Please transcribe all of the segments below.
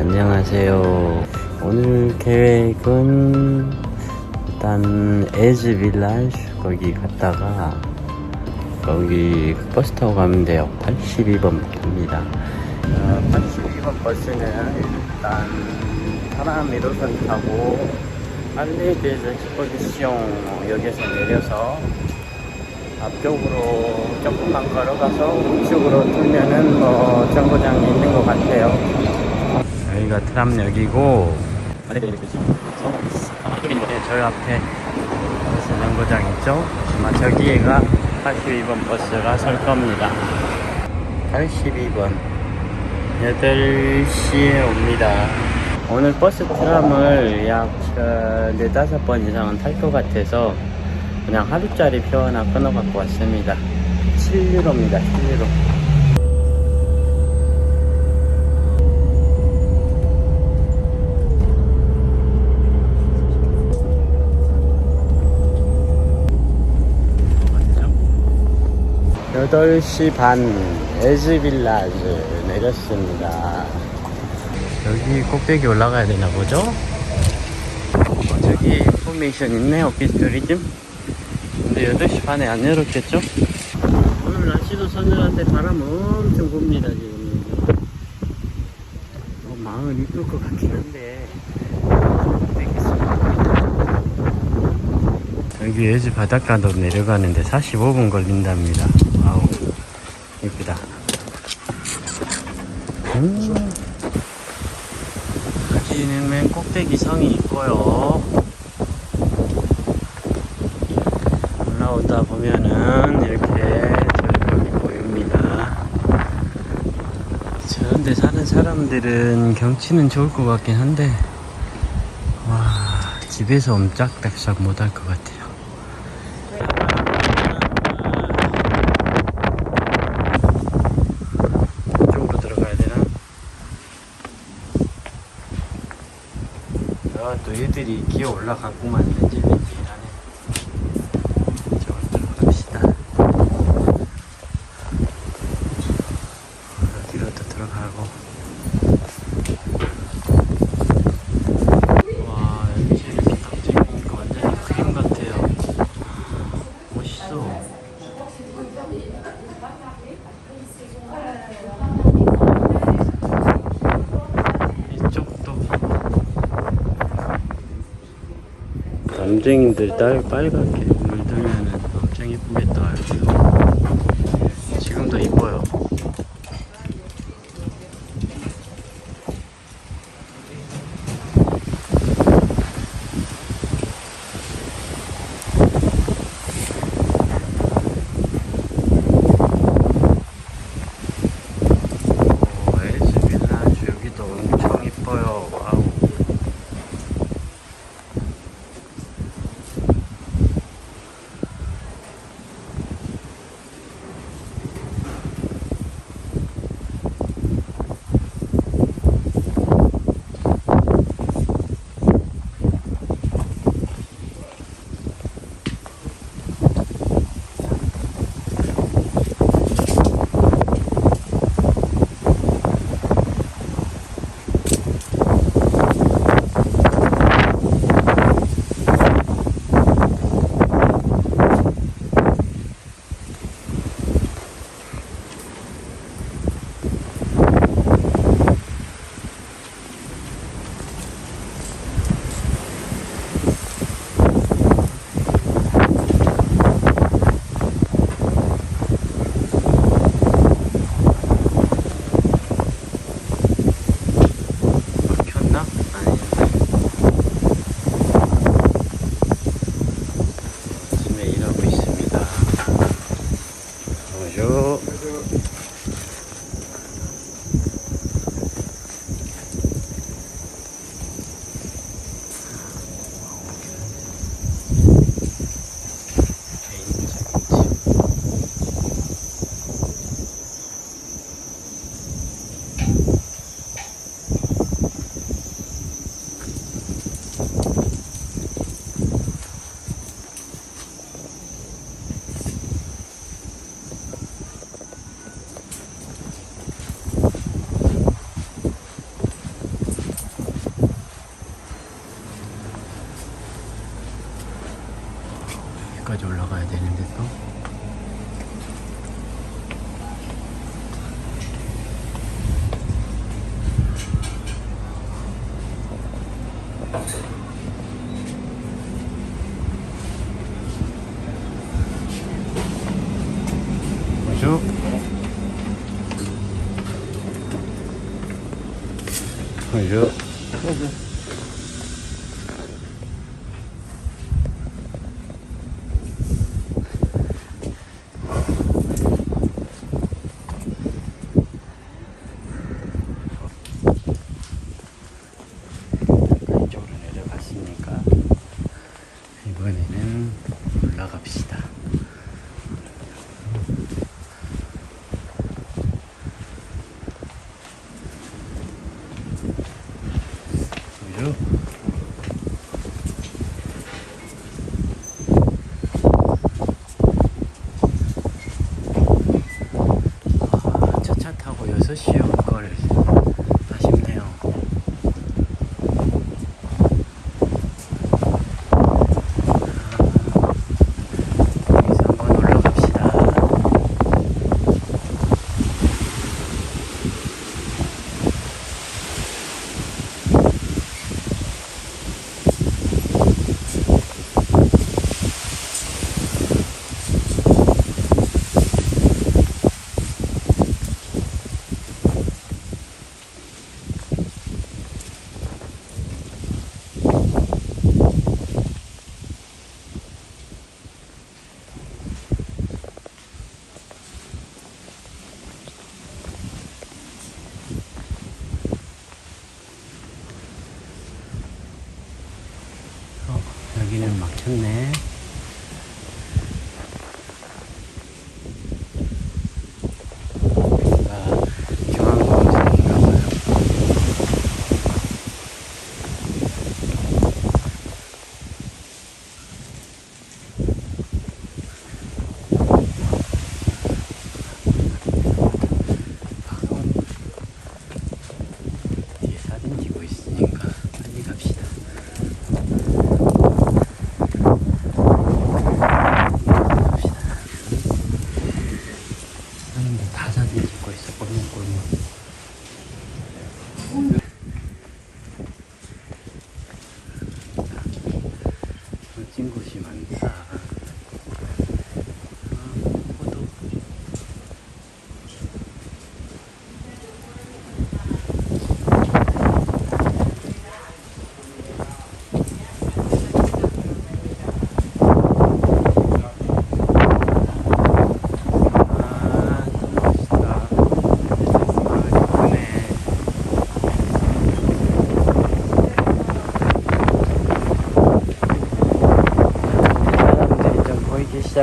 안녕하세요. 오늘 계획은 일단 에즈 빌라주 거기 갔다가 거기 버스 타고 가면 돼요. 82번 입니다. 어, 82번 버스는 일단 사람 1호선 타고 알레베즈 슈퍼디시옹 역에서 내려서 앞쪽으로 조금만 걸어가서 우측으로 돌면은 뭐 정거장이 있는 것 같아요. 여기가 트람역이고 네, 저희 앞에 버스 정거장 있죠? 아마 저기가 82번 버스가 설 겁니다. 82번 8시에 옵니다. 오늘 버스 트람을 약 어, 4, 5번 이상은 탈 것 같아서 그냥 하루짜리 표 하나 끊어 갖고 왔습니다. 7유로입니다. 7유로. 여덟 시반 에즈빌라즈 내렸습니다. 여기 꼭대기 올라가야 되나 보죠? 어, 저기 인포메이션 있네 오피스 투리즘 근데 8시 반에 안 열었겠죠? 오늘 날씨도 서늘한데 바람 엄청 붑니다 지금 어, 마음을 이끌 것 같긴 한데 여기 예지 바닷가도 내려가는데 45분 걸린답니다 아우 이쁘다 음. 여기는 맨 꼭대기 성이 있고요 올라오다 보면은 이렇게 절벽이 보입니다. 저런데 사는 사람들은 경치는 좋을 것 같긴 한데, 와, 집에서 옴짝달싹 못할 것 같아요. 이쪽으로 들어가야 되나? 아, 또 얘들이 기어 올라갔구만, 렌질렌질하네. 이쪽으로 들어갑시다. 여기로 또 들어가고. 와, 여기 이렇게 딱 찍으니까 완전히 그림 같아요. 멋있어. 이쪽도. 남쟁이들 딸 빨갛게 물들면은 엄청 이쁘겠다. 지금도 이뻐요. 저기까지 올라가야 되는데 또? rapide.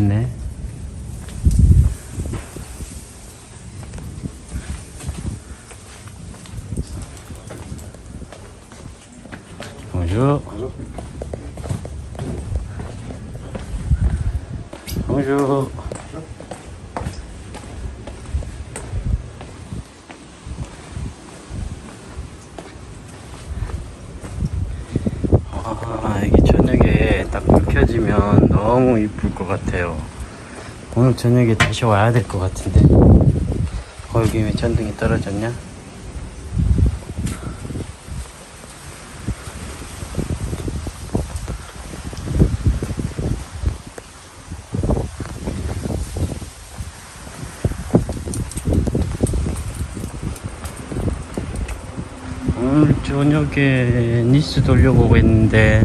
많 네. 봉 주. 봉 주. 너무 이쁠 것 같아요. 오늘 저녁에 다시 와야 될 것 같은데. 거기 왜 전등이 떨어졌냐? 오늘 저녁에 니스 돌려보고 있는데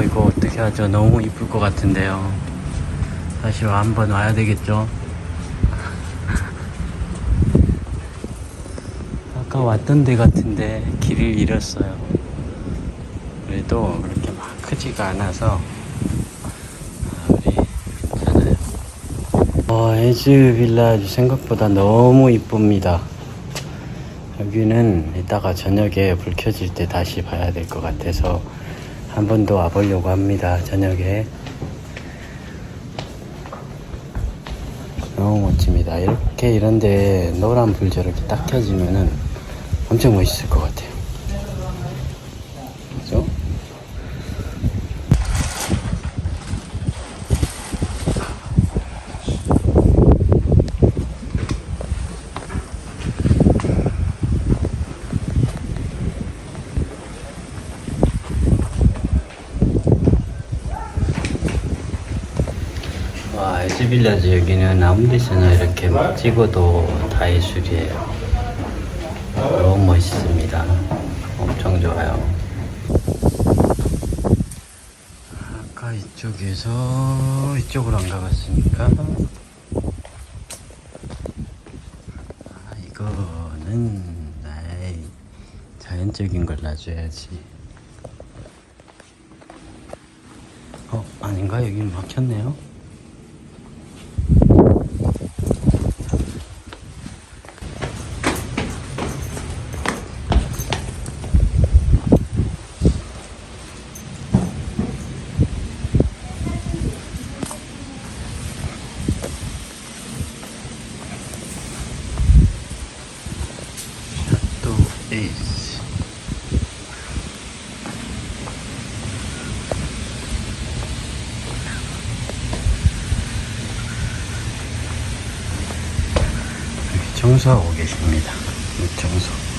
어 이거 어떻게 하죠? 너무 이쁠 것 같은데요. 다시 한번 와야 되겠죠? 아까 왔던 데 같은데 길을 잃었어요. 그래도 그렇게 막 크지가 않아서 아, 우리 괜찮아요. 어, 에즈 빌라주 생각보다 너무 이쁩니다. 여기는 이따가 저녁에 불 켜질 때 다시 봐야 될 것 같아서 한 번 더 와보려고 합니다. 저녁에. 너무 멋집니다. 이렇게 이런데 노란 불 저렇게 딱 켜지면은 엄청 멋있을 것 같아요. 그죠? 와, 여기는 아무 데서나 이렇게 막 찍어도 다 예술이에요. 너무 멋있습니다. 엄청 좋아요. 아까 이쪽에서 이쪽으로 안 가봤으니까. 아, 이거는, 아이, 자연적인 걸 놔줘야지. 어, 아닌가? 여기 막혔네요. 또 에이스 여기 청소하고 물 청소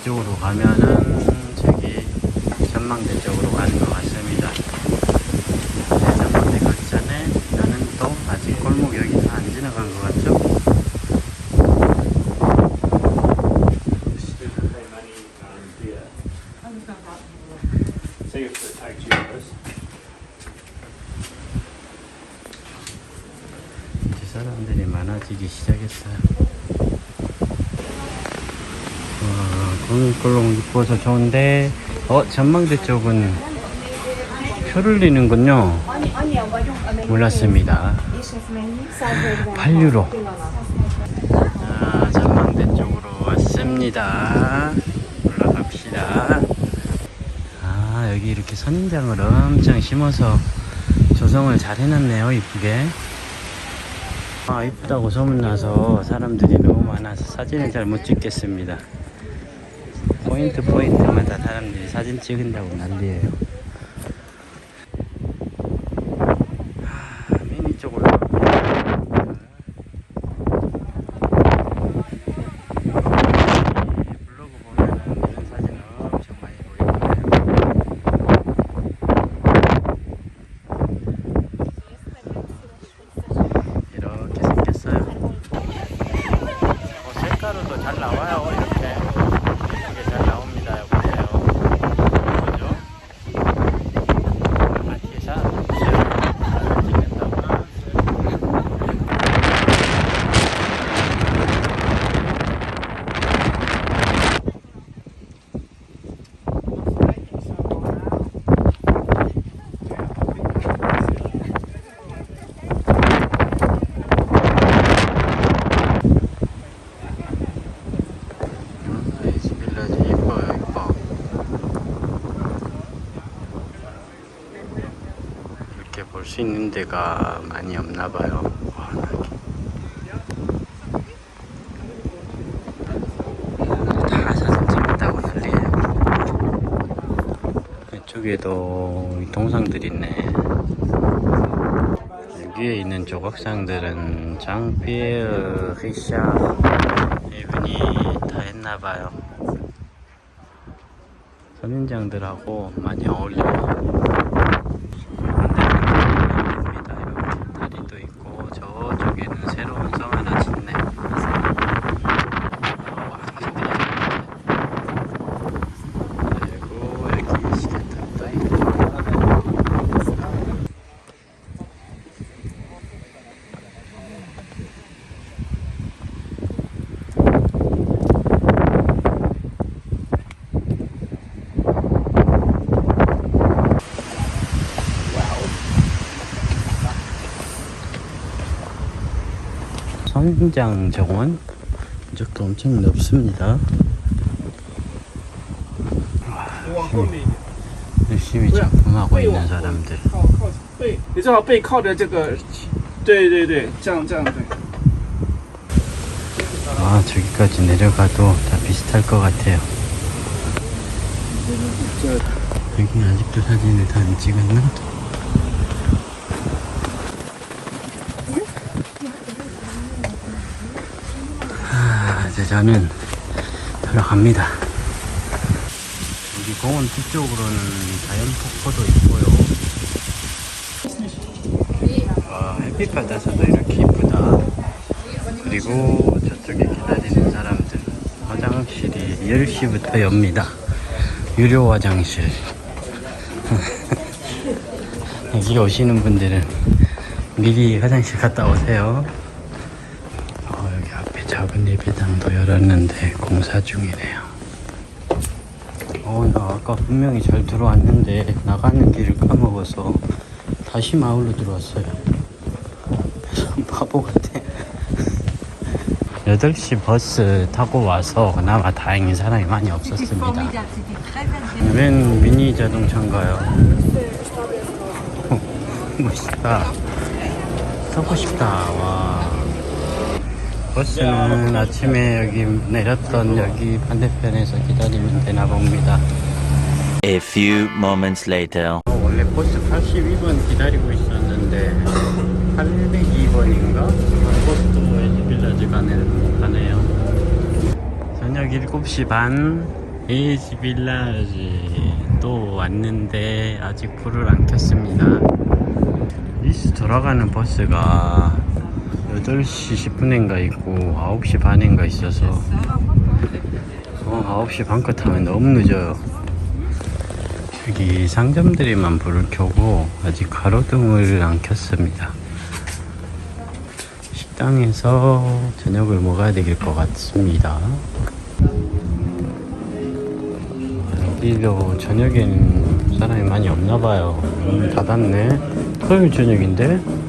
이쪽으로 가면은 저기 전망대 쪽으로 가는 것 같습니다. 네, 전망대 가기 전에 나는 또 아직 골목 여기서 안 지나간 것 같죠? See if it takes yours. 이제 사람들이 많아지기 시작했어요. 와, 이뻐서 좋은데, 어, 전망대 쪽은 표를 내는군요. 몰랐습니다. 8유로. 자, 전망대 쪽으로 왔습니다. 올라갑시다. 아, 여기 이렇게 선인장을 엄청 심어서 조성을 잘 해놨네요, 이쁘게. 아, 이쁘다고 소문나서 사람들이 너무 많아서 사진을 잘 못 찍겠습니다. 포인트 포인트마다 사람들이 사진 찍은다고 난리예요. 하, 미니 쪽으로 가볼게요. 이 블로그 보면 이런 사진 엄청 많이 보이거든요. 이렇게 생겼어요. 어, 색깔도 잘 나와요. 이렇게 이게 잘 나옵니다. 보세요. 그죠? 볼 데가 많이 없나 봐요. 와, 다 사진 찍겠다고 난리예요. 이쪽에도 이 동상들 있네. 여기에 있는 조각상들은 장피에르 히샤 이분이 다 했나봐요. 선인장들하고 많이 어울려요. 다리도 있고 저쪽에는 새로운 성 하나 짓네. 와, 그리고 여기 시계탑도 있고. 선장 정원 이쪽도 엄청 넓습니다. 열심히 작품하고 있는 사람들. 靠靠背，你正好背靠着这个，对对对，这样这样对。 아 저기까지 내려가도 다 비슷할 것 같아요. 여기 아직도 사진을 다 안 찍었나? 이제 저는 들어갑니다. 여기 공원 뒤쪽으로는 자연 폭포도 있고요. 와, 햇빛 받아서도 이렇게 이쁘다. 그리고 저쪽에 기다리는 사람들 화장실이 10시부터 엽니다 유료 화장실 여기 오시는 분들은 미리 화장실 갔다 오세요 어, 여기 앞에 작은 열었는데 공사 중이네요 어, 나 아까 분명히 잘 들어왔는데 나가는 길을 까먹어서 다시 마을로 들어왔어요 바보 같아 8시 버스 타고 와서 그나마 다행히 사람이 많이 없었습니다. 웬 미니 자동차인가요? 멋있다. 타고 싶다. 와. 버스는 아침에 여기 내렸던 여기 반대편에서 기다리면 되나 봅니다. A few moments later. 어, 원래 버스 82번 기다리고 있었는데 802번인가? 버스도 에즈빌라즈 가네, 가네요 저녁 7시 반 에즈빌라즈 또 왔는데 아직 불을 안 켰습니다 리스 돌아가는 버스가 8시 10분인가 있고 9시 반인가 있어서 어, 9시 반껏 타면 너무 늦어요 여기 상점들이만 불을 켜고 아직 가로등을 안 켰습니다. 식당에서 저녁을 먹어야 될것 같습니다. 여기도 저녁에는 사람이 많이 없나 봐요. 문 닫았네. 토요일 저녁인데?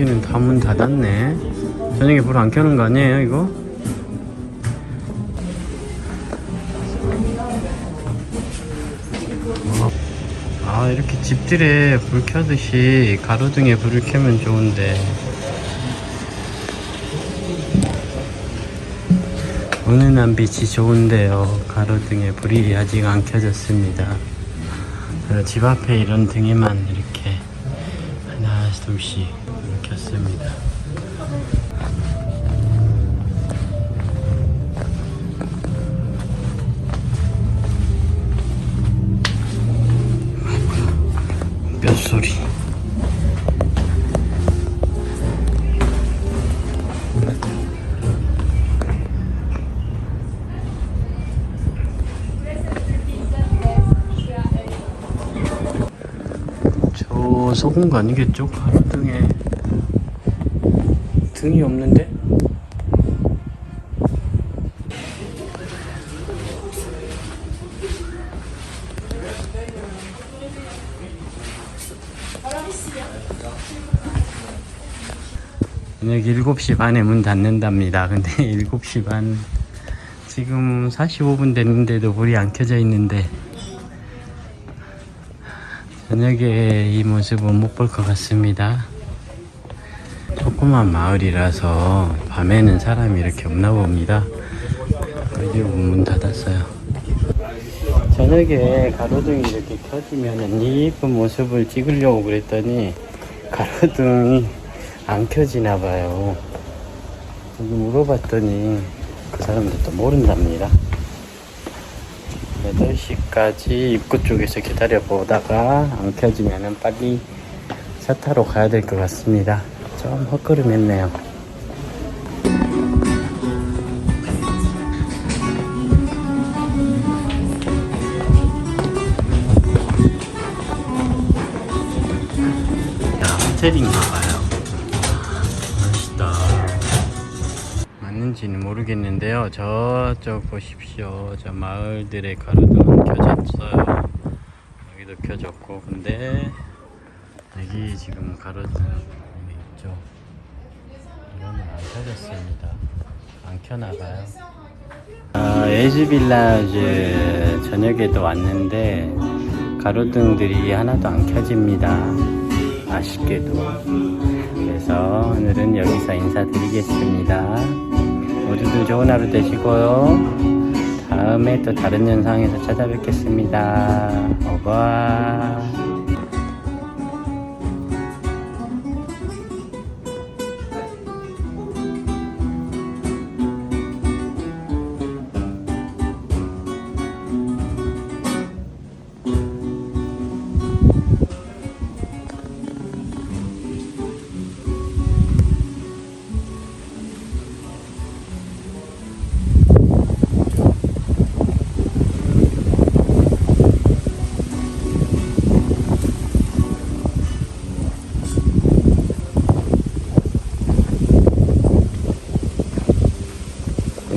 오, 구석지는 다 문 닫았네. 저녁에 불 안 켜는 거 아니에요, 이거? 아, 이렇게 집들에 불 켜듯이 가로등에 불을 켜면 좋은데. 은은한 빛이 좋은데요. 가로등에 불이 아직 안 켜졌습니다. 집 앞에 이런 등에만 이렇게 하나, 둘씩 도착했습니다. 몇 소리? 소공간이겠죠? 가로등에 등이 없는데? 저녁 7시 반에 문 닫는답니다. 근데 7시 반 지금 45분 됐는데도 불이 안 켜져 있는데 저녁에 이 모습은 못 볼 것 같습니다. 조그만 마을이라서 밤에는 사람이 이렇게 없나 봅니다. 여기 문 닫았어요. 저녁에 가로등이 이렇게 켜지면 이쁜 모습을 찍으려고 그랬더니 가로등이 안 켜지나 봐요. 물어봤더니 그 사람들도 모른답니다. 8시까지 입구 쪽에서 기다려 보다가 안 켜지면은 빨리 차 타러 가야 될 것 같습니다. 좀 헛걸음했네요. 야, 호텔인가 봐요. 멋있다. 맞는지는 모르겠는데요. 저쪽 보십시오. 저 마을들의 가로등은 켜졌어요. 여기도 켜졌고, 근데 여기 지금 가로등 여기 있죠. 이거는 안 켜졌습니다. 안 켜나봐요. 아, 에즈빌라즈 저녁에도 왔는데 가로등들이 하나도 안 켜집니다. 아쉽게도. 그래서 오늘은 여기서 인사드리겠습니다. 모두들 좋은 하루 되시고요. 다음에 또 다른 영상에서 찾아뵙겠습니다. 오